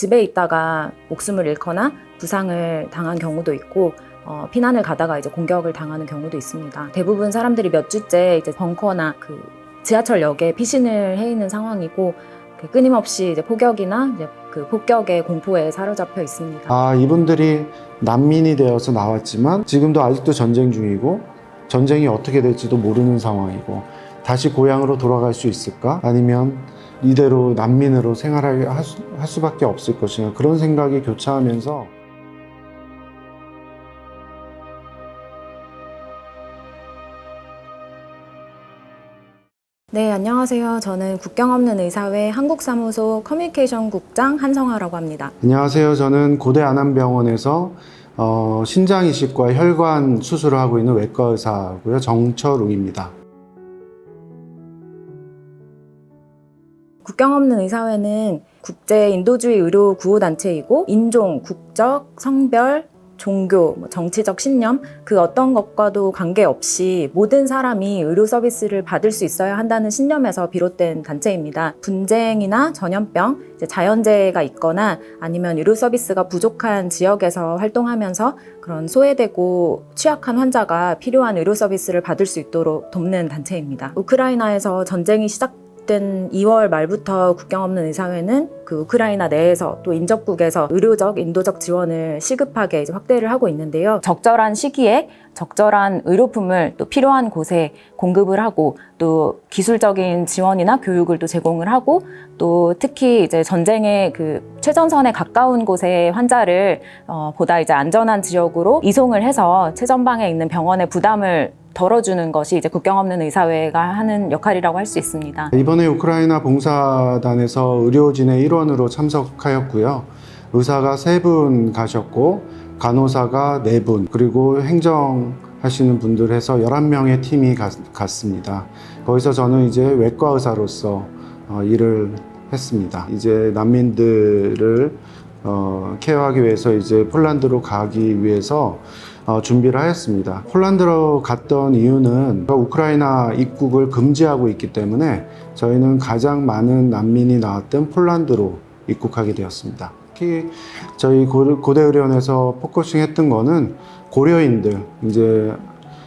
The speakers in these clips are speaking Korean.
집에 있다가 목숨을 잃거나 부상을 당한 경우도 있고 어, 피난을 가다가 이제 공격을 당하는 경우도 있습니다. 대부분 사람들이 몇 주째 이제 벙커나 그 지하철역에 피신을 해 있는 상황이고 그 끊임없이 이제 폭격이나 이제 그 폭격의 공포에 사로잡혀 있습니다. 아, 이분들이 난민이 되어서 나왔지만 지금도 아직도 전쟁 중이고 전쟁이 어떻게 될지도 모르는 상황이고 다시 고향으로 돌아갈 수 있을까? 아니면 이대로 난민으로 생활할 할, 수, 할 수밖에 없을 것인가? 그런 생각이 교차하면서 네, 안녕하세요. 저는 국경 없는 의사회 한국사무소 커뮤니케이션 국장 한성아라고 합니다. 안녕하세요. 저는 고대 안암병원에서 어, 신장 이식과 혈관 수술을 하고 있는 외과 의사고요. 정철웅입니다. 국경 없는 의사회는 국제 인도주의 의료 구호 단체이고 인종, 국적, 성별, 종교, 뭐 정치적 신념 그 어떤 것과도 관계없이 모든 사람이 의료 서비스를 받을 수 있어야 한다는 신념에서 비롯된 단체입니다. 분쟁이나 전염병, 자연재해가 있거나 아니면 의료 서비스가 부족한 지역에서 활동하면서 그런 소외되고 취약한 환자가 필요한 의료 서비스를 받을 수 있도록 돕는 단체입니다. 우크라이나에서 전쟁이 시작 된 2월 말부터 국경 없는 의사회는 그 우크라이나 내에서 또 인접국에서 의료적, 인도적 지원을 시급하게 확대를 하고 있는데요. 적절한 시기에 적절한 의료품을 또 필요한 곳에 공급을 하고 또 기술적인 지원이나 교육을 또 제공을 하고 또 특히 이제 전쟁의 그 최전선에 가까운 곳에 환자를 어, 보다 이제 안전한 지역으로 이송을 해서 최전방에 있는 병원의 부담을 덜어주는 것이 이제 국경 없는 의사회가 하는 역할이라고 할 수 있습니다. 이번에 우크라이나 봉사단에서 의료진의 일원으로 참석하였고요. 의사가 세 분 가셨고 간호사가 네 분 그리고 행정 하시는 분들 해서 11명의 팀이 갔, 갔습니다. 거기서 저는 이제 외과 의사로서 어, 일을 했습니다. 이제 난민들을 어, 케어하기 위해서 이제 폴란드로 가기 위해서 어, 준비를 하였습니다. 폴란드로 갔던 이유는 우크라이나 입국을 금지하고 있기 때문에 저희는 가장 많은 난민이 나왔던 폴란드로 입국하게 되었습니다. 특히 저희 고- 고대의료원에서 포커싱 했던 거는 고려인들, 이제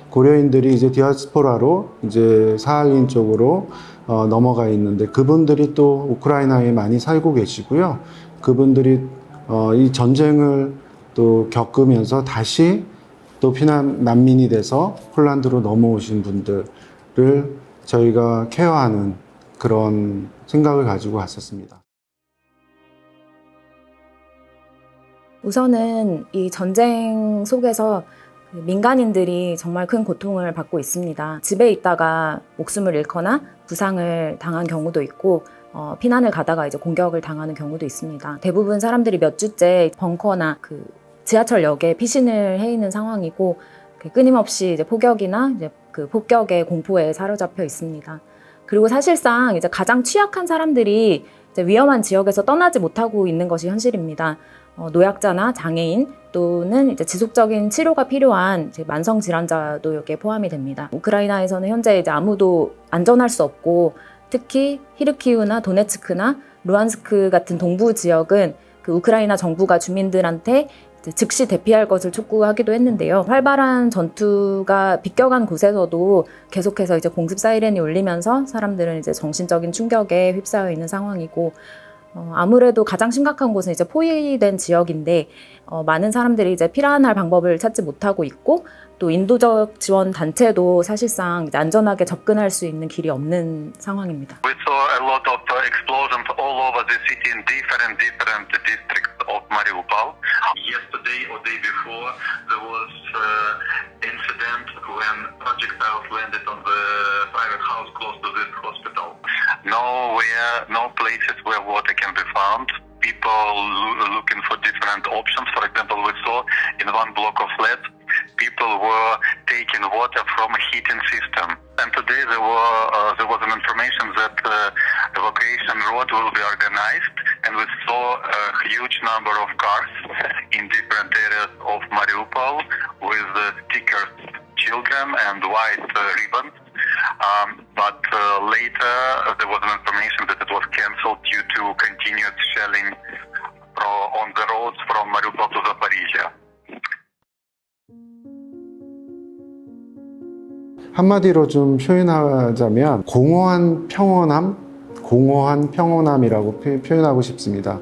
고려인들이 이제 디아스포라로 이제 사할린 쪽으로 어, 넘어가 있는데 그분들이 또 우크라이나에 많이 살고 계시고요. 그분들이 어, 이 전쟁을 또 겪으면서 다시 또 피난 난민이 돼서 폴란드로 넘어오신 분들을 저희가 케어하는 그런 생각을 가지고 갔었습니다. 우선은 이 전쟁 속에서 그 민간인들이 정말 큰 고통을 받고 있습니다. 집에 있다가 목숨을 잃거나 부상을 당한 경우도 있고 어, 피난을 가다가 이제 공격을 당하는 경우도 있습니다. 대부분 사람들이 몇 주째 벙커나 그 지하철역에 피신을 해 있는 상황이고 그 끊임없이 이제 폭격이나 이제 그 폭격의 공포에 사로잡혀 있습니다. 그리고 사실상 이제 가장 취약한 사람들이 이제 위험한 지역에서 떠나지 못하고 있는 것이 현실입니다. 어, 노약자나 장애인 또는 이제 지속적인 치료가 필요한 만성 질환자도 여기에 포함이 됩니다. 우크라이나에서는 현재 이제 아무도 안전할 수 없고 특히 히르키우나 도네츠크나 루안스크 같은 동부 지역은 그 우크라이나 정부가 주민들한테 즉시 대피할 것을 촉구하기도 했는데요. 활발한 전투가 비껴간 곳에서도 계속해서 이제 공습 사이렌이 울리면서 사람들은 이제 정신적인 충격에 휩싸여 있는 상황이고 어, 아무래도 가장 심각한 곳은 이제 포위된 지역인데 어, 많은 사람들이 이제 피난할 방법을 찾지 못하고 있고 또 인도적 지원 단체도 사실상 안전하게 접근할 수 있는 길이 없는 상황입니다. We saw a lot of uh, explosions all over the city in different different districts Mariupol. Yesterday or day before, there was uh, incident when projectiles landed on the private house close to this hospital. Nowhere, no places where water can be found. People lo- looking for different options. For example, we saw in one block of flats, people were taking water from a heating system. And today there were uh, there was an information that uh, evacuation road will be organized, and we saw a huge number of cars in different areas of Mariupol with uh, stickers children and white uh, ribbons. Um, but uh, later uh, there was an information that it was cancelled due to continued shelling uh, on the roads from Mariupol to Zaporizhia. 한마디로 좀 표현하자면 공허한 평온함 공허한 평온함이라고 표- 표현하고 싶습니다.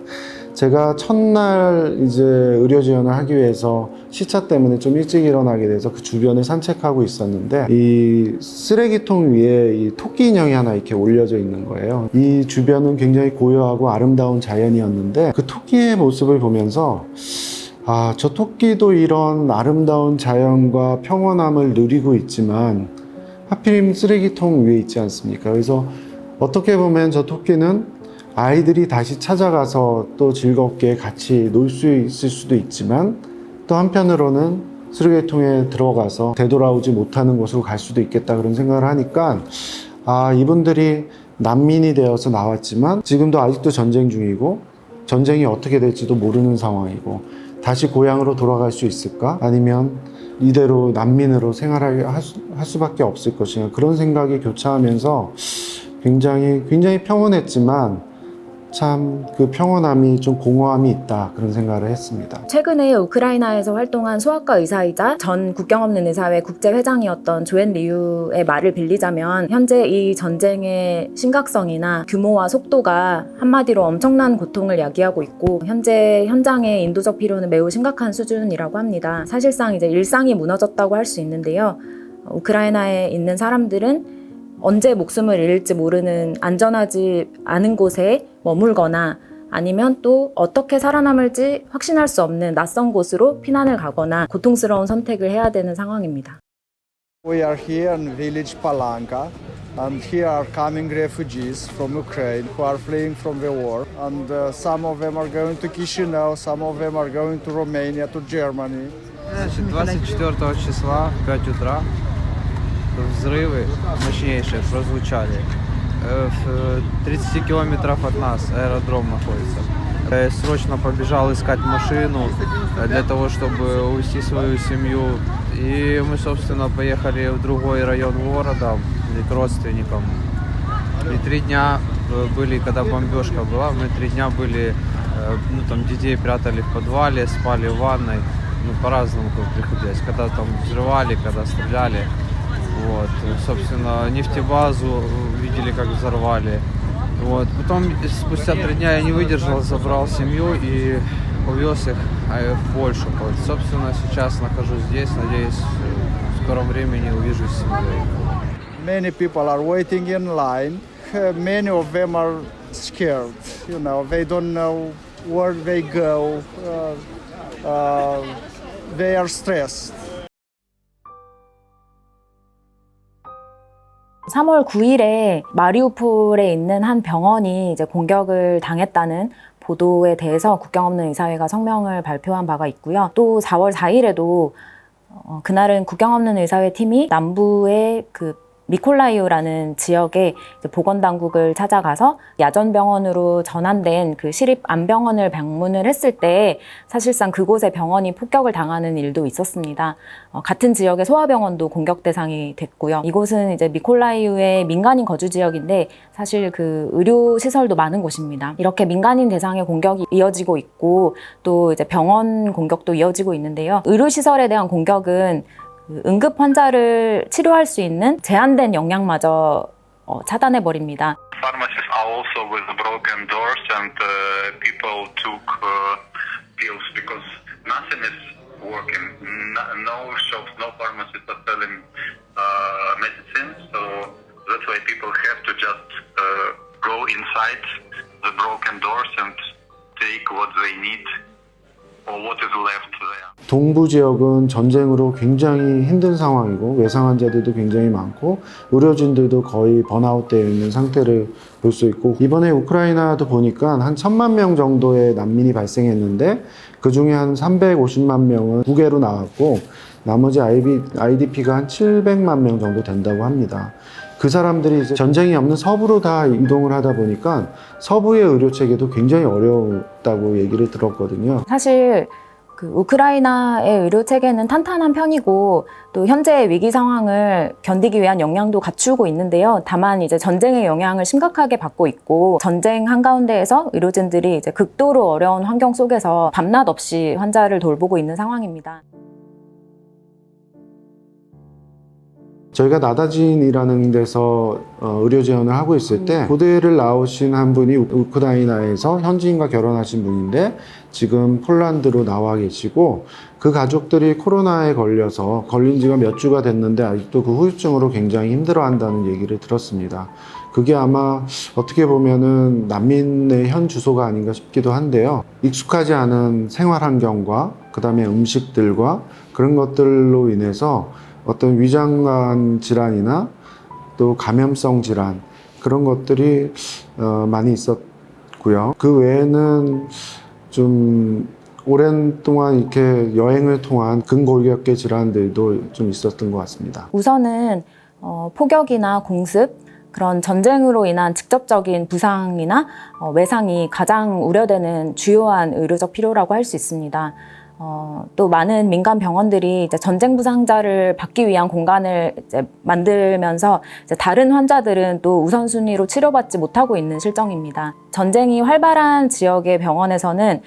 제가 첫날 이제 의료 지원을 하기 위해서 시차 때문에 좀 일찍 일어나게 돼서 그 주변을 산책하고 있었는데 이 쓰레기통 위에 이 토끼 인형이 하나 이렇게 올려져 있는 거예요. 이 주변은 굉장히 고요하고 아름다운 자연이었는데 그 토끼의 모습을 보면서 아, 저 토끼도 이런 아름다운 자연과 평온함을 누리고 있지만 하필이면 쓰레기통 위에 있지 않습니까? 그래서 어떻게 보면 저 토끼는 아이들이 다시 찾아가서 또 즐겁게 같이 놀 수 있을 수도 있지만 또 한편으로는 쓰레기통에 들어가서 되돌아오지 못하는 곳으로 갈 수도 있겠다 그런 생각을 하니까 아 이분들이 난민이 되어서 나왔지만 지금도 아직도 전쟁 중이고 전쟁이 어떻게 될지도 모르는 상황이고 다시 고향으로 돌아갈 수 있을까? 아니면 이대로 난민으로 생활하게 할, 수밖에 없을 것인가? 그런 생각이 교차하면서 굉장히 굉장히 평온했지만 참 그 평온함이 좀 공허함이 있다 그런 생각을 했습니다. 최근에 우크라이나에서 활동한 소아과 의사이자 전 국경 없는 의사회 국제 회장이었던 조엔 리유의 말을 빌리자면 현재 이 전쟁의 심각성이나 규모와 속도가 한마디로 엄청난 고통을 야기하고 있고 현재 현장의 인도적 필요는 매우 심각한 수준이라고 합니다. 사실상 이제 일상이 무너졌다고 할 수 있는데요. 우크라이나에 있는 사람들은 언제 목숨을 잃을지 모르는 안전하지 않은 곳에 머물거나 아니면 또 어떻게 살아남을지 확신할 수 없는 낯선 곳으로 피난을 가거나 고통스러운 선택을 해야 되는 상황입니다. We are here in village Palanka, and here are coming refugees from Ukraine who are fleeing from the war. And uh, some of them are going to Chisinau, some of them are going to Romania, to Germany. Значит, 24 числа в 5 утра взрывы мощнейшие прозвучали. Э, В 30 километров от нас аэродром находится. Я срочно побежал искать машину э, для того, чтобы увезти свою семью. И мы, собственно, поехали в другой район города, к родственникам. И три дня э, были, когда бомбежка была, мы три дня были, э, ну там детей прятали в подвале, спали в ванной, ну по-разному приходилось, когда там взрывали, когда стреляли. Вот, собственно, нефтебазу видели, как взорвали. Вот, потом спустя три дня я не выдержал, забрал семью и увез их э, в Польшу. Вот, собственно, сейчас нахожусь здесь, надеюсь, в скором времени увижусь с семьей. Many people are waiting in line. Many of them are scared. You know, they don't know where they go. Uh, uh, they are stressed. 3월 9일에 마리우폴에 있는 한 병원이 이제 공격을 당했다는 보도에 대해서 국경 없는 의사회가 성명을 발표한 바가 있고요. 또 4월 4일에도 어, 그날은 국경 없는 의사회 팀이 남부의 그 미콜라이우라는 이제 보건당국을 찾아가서 야전병원으로 전환된 그 시립 암병원을 방문을 했을 때 사실상 그곳의 병원이 폭격을 당하는 일도 있었습니다. 어, 같은 지역의 소아병원도 공격 대상이 됐고요. 이곳은 이제 미콜라이우의 민간인 거주 지역인데 사실 그 의료 시설도 많은 곳입니다. 이렇게 민간인 대상의 공격이 이어지고 있고 또 이제 병원 공격도 이어지고 있는데요. 의료 시설에 대한 공격은 그 응급 환자를 치료할 수 있는 제한된 역량마저 어, 차단해 버립니다. Uh, uh, uh, uh, 동부 지역은 전쟁으로 굉장히 힘든 상황이고 외상 환자들도 굉장히 많고 의료진들도 거의 번아웃되어 있는 상태를 볼 수 있고 이번에 우크라이나도 보니까 한 천만 명 정도의 난민이 발생했는데 그 중에 한 350만 명은 국외로 나왔고 나머지 IDP가 한 700만 명 정도 된다고 합니다. 그 사람들이 이제 전쟁이 없는 서부로 다 이동을 하다 보니까 서부의 의료 체계도 굉장히 어려웠다고 얘기를 들었거든요. 사실 그 우크라이나의 의료 체계는 탄탄한 편이고 또 현재의 위기 상황을 견디기 위한 역량도 갖추고 있는데요. 다만 이제 전쟁의 영향을 심각하게 받고 있고 전쟁 한가운데에서 의료진들이 이제 극도로 어려운 환경 속에서 밤낮 없이 환자를 돌보고 있는 상황입니다. 저희가 나다진이라는 데서 어, 의료 지원을 하고 있을 때 고대를 나오신 한 분이 우- 우크라이나에서 현지인과 결혼하신 분인데 지금 폴란드로 나와 계시고 그 가족들이 코로나에 걸려서 걸린 지가 몇 주가 됐는데 아직도 그 후유증으로 굉장히 힘들어한다는 얘기를 들었습니다. 그게 아마 어떻게 보면은 난민의 현 주소가 아닌가 싶기도 한데요. 익숙하지 않은 생활 환경과 그다음에 음식들과 그런 것들로 인해서 어떤 위장관 질환이나 또 감염성 질환 그런 것들이 어, 많이 있었고요. 그 외에는 좀 오랜 동안 이렇게 여행을 통한 근골격계 질환들도 좀 있었던 것 같습니다. 우선은 어, 포격이나 공습 그런 전쟁으로 인한 직접적인 부상이나 어, 외상이 가장 우려되는 주요한 의료적 필요라고 할 수 있습니다. 어, 또 많은 민간 병원들이 이제 전쟁 부상자를 받기 위한 공간을 이제 만들면서 이제 다른 환자들은 또 우선순위로 치료받지 못하고 있는 실정입니다. 전쟁이 활발한 지역의 병원에서는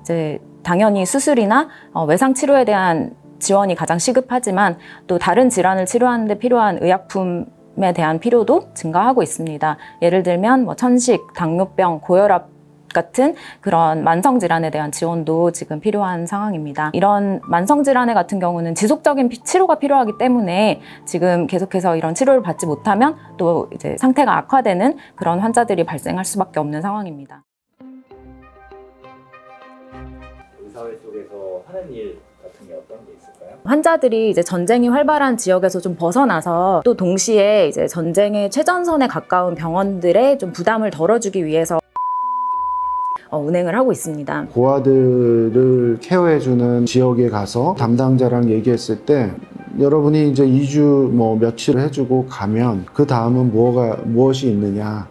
이제 당연히 수술이나 어, 외상 치료에 대한 지원이 가장 시급하지만 또 다른 질환을 치료하는 데 필요한 의약품 에 대한 필요도 증가하고 있습니다. 예를 들면 뭐 천식, 당뇨병, 고혈압 같은 그런 만성 질환에 대한 지원도 지금 필요한 상황입니다. 이런 만성 질환의 같은 경우는 지속적인 피- 치료가 필요하기 때문에 지금 계속해서 이런 치료를 받지 못하면 또 이제 상태가 악화되는 그런 환자들이 발생할 수밖에 없는 상황입니다. 의사회 쪽에서 하는 일 같은 게 어떤 게 있을까요? 환자들이 이제 전쟁이 활발한 지역에서 좀 벗어나서 또 동시에 이제 전쟁의 최전선에 가까운 병원들의 좀 부담을 덜어주기 위해서 어, 운행을 하고 있습니다. 고아들을 케어해주는 지역에 가서 담당자랑 얘기했을 때 여러분이 이제 2주 뭐 며칠 해주고 가면 그 다음은 뭐가 무엇이 있느냐